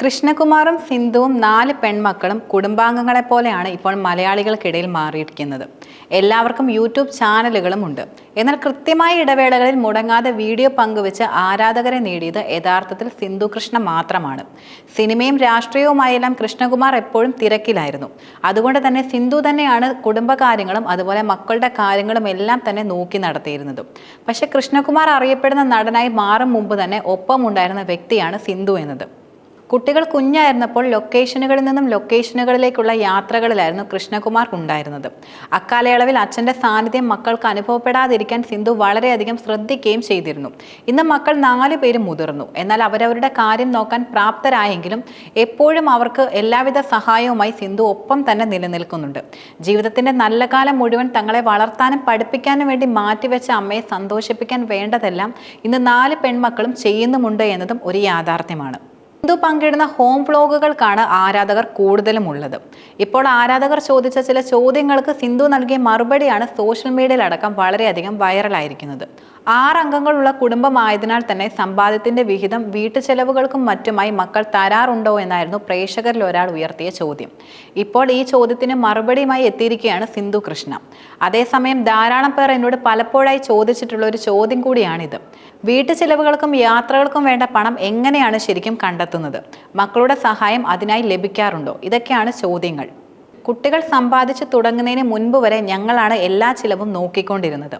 കൃഷ്ണകുമാറും സിന്ധുവും നാല് പെൺമക്കളും കുടുംബാംഗങ്ങളെ പോലെയാണ് ഇപ്പോൾ മലയാളികൾക്കിടയിൽ മാറിയിരിക്കുന്നത്. എല്ലാവർക്കും യൂട്യൂബ് ചാനലുകളും ഉണ്ട്. എന്നാൽ കൃത്യമായ ഇടവേളകളിൽ മുടങ്ങാതെ വീഡിയോ പങ്കുവെച്ച് ആരാധകരെ നേടിയത് യഥാർത്ഥത്തിൽ സിന്ധു കൃഷ്ണ മാത്രമാണ്. സിനിമയും രാഷ്ട്രീയവുമായെല്ലാം കൃഷ്ണകുമാർ എപ്പോഴും തിരക്കിലായിരുന്നു. അതുകൊണ്ട് തന്നെ സിന്ധു തന്നെയാണ് കുടുംബകാര്യങ്ങളും അതുപോലെ മക്കളുടെ കാര്യങ്ങളും എല്ലാം തന്നെ നോക്കി നടത്തിയിരുന്നത്. പക്ഷേ കൃഷ്ണകുമാർ അറിയപ്പെടുന്ന നടനായി മാറും മുമ്പ് തന്നെ ഒപ്പമുണ്ടായിരുന്ന വ്യക്തിയാണ് സിന്ധു എന്നത്. കുട്ടികൾ കുഞ്ഞായിരുന്നപ്പോൾ ലൊക്കേഷനുകളിൽ നിന്നും ലൊക്കേഷനുകളിലേക്കുള്ള യാത്രകളിലായിരുന്നു കൃഷ്ണകുമാർ ഉണ്ടായിരുന്നത്. അക്കാലയളവിൽ അച്ഛന്റെ സാന്നിധ്യം മക്കൾക്ക് അനുഭവപ്പെടാതിരിക്കാൻ സിന്ധു വളരെയധികം ശ്രദ്ധിക്കുകയും ചെയ്തിരുന്നു. ഇന്ന് മക്കൾ നാലു പേരും മുതിർന്നു. എന്നാൽ അവരവരുടെ കാര്യം നോക്കാൻ പ്രാപ്തരായെങ്കിലും എപ്പോഴും അവർക്ക് എല്ലാവിധ സഹായവുമായി സിന്ധു ഒപ്പം തന്നെ നിലനിൽക്കുന്നുണ്ട്. ജീവിതത്തിന്റെ നല്ല കാലം മുഴുവൻ തങ്ങളെ വളർത്താനും പഠിപ്പിക്കാനും വേണ്ടി മാറ്റിവെച്ച അമ്മയെ സന്തോഷിപ്പിക്കാൻ വേണ്ടതെല്ലാം ഇന്ന് നാല് പെൺമക്കളും ചെയ്യുന്നുമുണ്ട് എന്നതും ഒരു യാഥാർത്ഥ്യമാണ്. സിന്ധു പങ്കിടുന്ന ഹോം വ്ലോഗുകൾക്കാണ് ആരാധകർ കൂടുതലും ഉള്ളത്. ഇപ്പോൾ ആരാധകർ ചോദിച്ച ചില ചോദ്യങ്ങൾക്ക് സിന്ധു നൽകിയ മറുപടിയാണ് സോഷ്യൽ മീഡിയയിലടക്കം വളരെയധികം വൈറലായിരിക്കുന്നത്. ആറ് അംഗങ്ങളുള്ള കുടുംബമായതിനാൽ തന്നെ സമ്പാദ്യത്തിന്റെ വിഹിതം വീട്ടു ചെലവുകൾക്കും മറ്റുമായി മക്കൾ തരാറുണ്ടോ എന്നായിരുന്നു പ്രേക്ഷകരിൽ ഒരാൾ ഉയർത്തിയ ചോദ്യം. ഇപ്പോൾ ഈ ചോദ്യത്തിന് മറുപടിയുമായി എത്തിയിരിക്കുകയാണ് സിന്ധു കൃഷ്ണ. അതേസമയം ധാരാളം പേർ എന്നോട് പലപ്പോഴായി ചോദിച്ചിട്ടുള്ള ഒരു ചോദ്യം കൂടിയാണിത്. വീട്ടു ചെലവുകൾക്കും യാത്രകൾക്കും വേണ്ട പണം എങ്ങനെയാണ് ശരിക്കും കണ്ടെത്തുന്നത്? മക്കളുടെ സഹായം അതിനായി ലഭിക്കാറുണ്ടോ? ഇതൊക്കെയാണ് ചോദ്യങ്ങൾ. കുട്ടികൾ സമ്പാദിച്ചു തുടങ്ങുന്നതിന് മുൻപ് വരെ ഞങ്ങളാണ് എല്ലാ ചിലവും നോക്കിക്കൊണ്ടിരുന്നത്.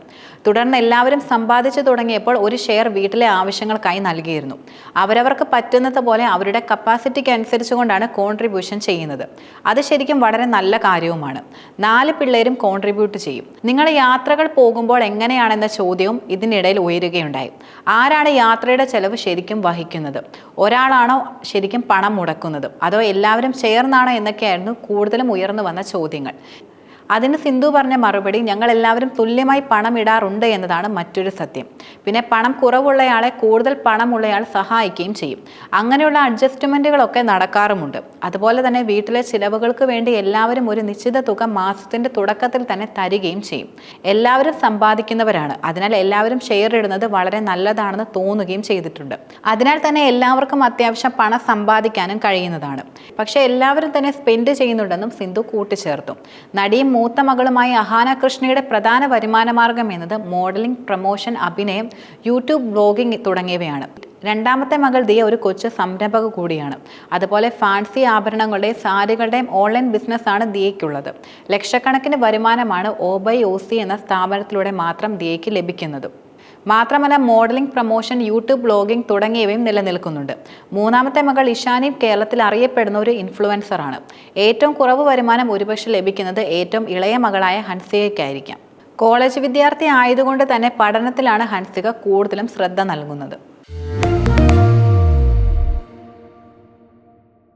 തുടർന്ന് എല്ലാവരും സമ്പാദിച്ചു തുടങ്ങിയപ്പോൾ ഒരു ഷെയർ വീട്ടിലെ ആവശ്യങ്ങൾക്കായി നൽകിയിരുന്നു. അവരവർക്ക് പറ്റുന്നത് പോലെ അവരുടെ കപ്പാസിറ്റിക്ക് അനുസരിച്ചുകൊണ്ടാണ് കോൺട്രിബ്യൂഷൻ ചെയ്യുന്നത്. അത് ശരിക്കും വളരെ നല്ല കാര്യവുമാണ്. നാല് പിള്ളേരും കോൺട്രിബ്യൂട്ട് ചെയ്യും. നിങ്ങൾ യാത്രകൾ പോകുമ്പോൾ എങ്ങനെയാണെന്ന ചോദ്യവും ഇതിനിടയിൽ ഉയരുകയുണ്ടായി. ആരാണ് യാത്രയുടെ ചെലവ് ശരിക്കും വഹിക്കുന്നത്? ഒരാളാണോ ശരിക്കും പണം മുടക്കുന്നത്? അതോ എല്ലാവരും ചേർന്നാണോ എന്നൊക്കെയായിരുന്നു കൂടുതലും ഉയർന്നു വന്ന ചോദ്യങ്ങൾ. അതിന് സിന്ധു പറഞ്ഞ മറുപടി ഞങ്ങൾ എല്ലാവരും തുല്യമായി പണം ഇടാറുണ്ട് എന്നതാണ് മറ്റൊരു സത്യം. പിന്നെ പണം കുറവുള്ളയാളെ കൂടുതൽ പണമുള്ളയാൾ സഹായിക്കുകയും ചെയ്യും. അങ്ങനെയുള്ള അഡ്ജസ്റ്റ്മെന്റുകളൊക്കെ നടക്കാറുമുണ്ട്. അതുപോലെ തന്നെ വീട്ടിലെ ചിലവുകൾക്ക് വേണ്ടി എല്ലാവരും ഒരു നിശ്ചിത തുക മാസത്തിന്റെ തുടക്കത്തിൽ തന്നെ തരികയും ചെയ്യും. എല്ലാവരും സമ്പാദിക്കുന്നവരാണ്. അതിനാൽ എല്ലാവരും ഷെയർ ഇടുന്നത് വളരെ നല്ലതാണെന്ന് തോന്നുകയും ചെയ്തിട്ടുണ്ട്. അതിനാൽ തന്നെ എല്ലാവർക്കും അത്യാവശ്യം പണം സമ്പാദിക്കാനും കഴിയുന്നതാണ്. പക്ഷേ എല്ലാവരും തന്നെ സ്പെൻഡ് ചെയ്യുന്നുണ്ടെന്നും സിന്ധു കൂട്ടിച്ചേർത്തു. നടിയും മൂത്ത മകളുമായ അഹാന കൃഷ്ണയുടെ പ്രധാന വരുമാന മാർഗം എന്നത് മോഡലിംഗ് പ്രൊമോഷൻ അഭിനയം യൂട്യൂബ് ബ്ലോഗിംഗ് തുടങ്ങിയവയാണ്. രണ്ടാമത്തെ മകൾ ദിയ ഒരു കൊച്ചു സംരംഭക കൂടിയാണ്. അതുപോലെ ഫാൻസി ആഭരണങ്ങളുടെയും സാരികളുടെയും ഓൺലൈൻ ബിസിനസ്സാണ് ദിയയ്ക്കുള്ളത്. ലക്ഷക്കണക്കിന് വരുമാനമാണ് ഓബൈ ഓസി എന്ന സ്ഥാപനത്തിലൂടെ മാത്രം ദിയയ്ക്ക് ലഭിക്കുന്നത്. മാത്രമല്ല മോഡലിംഗ് പ്രൊമോഷൻ യൂട്യൂബ് ബ്ലോഗിംഗ് തുടങ്ങിയവയും നിലനിൽക്കുന്നുണ്ട്. മൂന്നാമത്തെ മകൾ ഇഷാനി കേരളത്തിൽ അറിയപ്പെടുന്ന ഒരു ഇൻഫ്ലുവൻസറാണ് ഏറ്റവും കുറവ് വരുമാനം ഒരുപക്ഷെ ലഭിക്കുന്നത് ഏറ്റവും ഇളയ മകളായ ഹൻസികയ്ക്കായിരിക്കാം. കോളേജ് വിദ്യാർത്ഥി ആയതുകൊണ്ട് തന്നെ പഠനത്തിലാണ് ഹൻസിക കൂടുതലും ശ്രദ്ധ നൽകുന്നത്.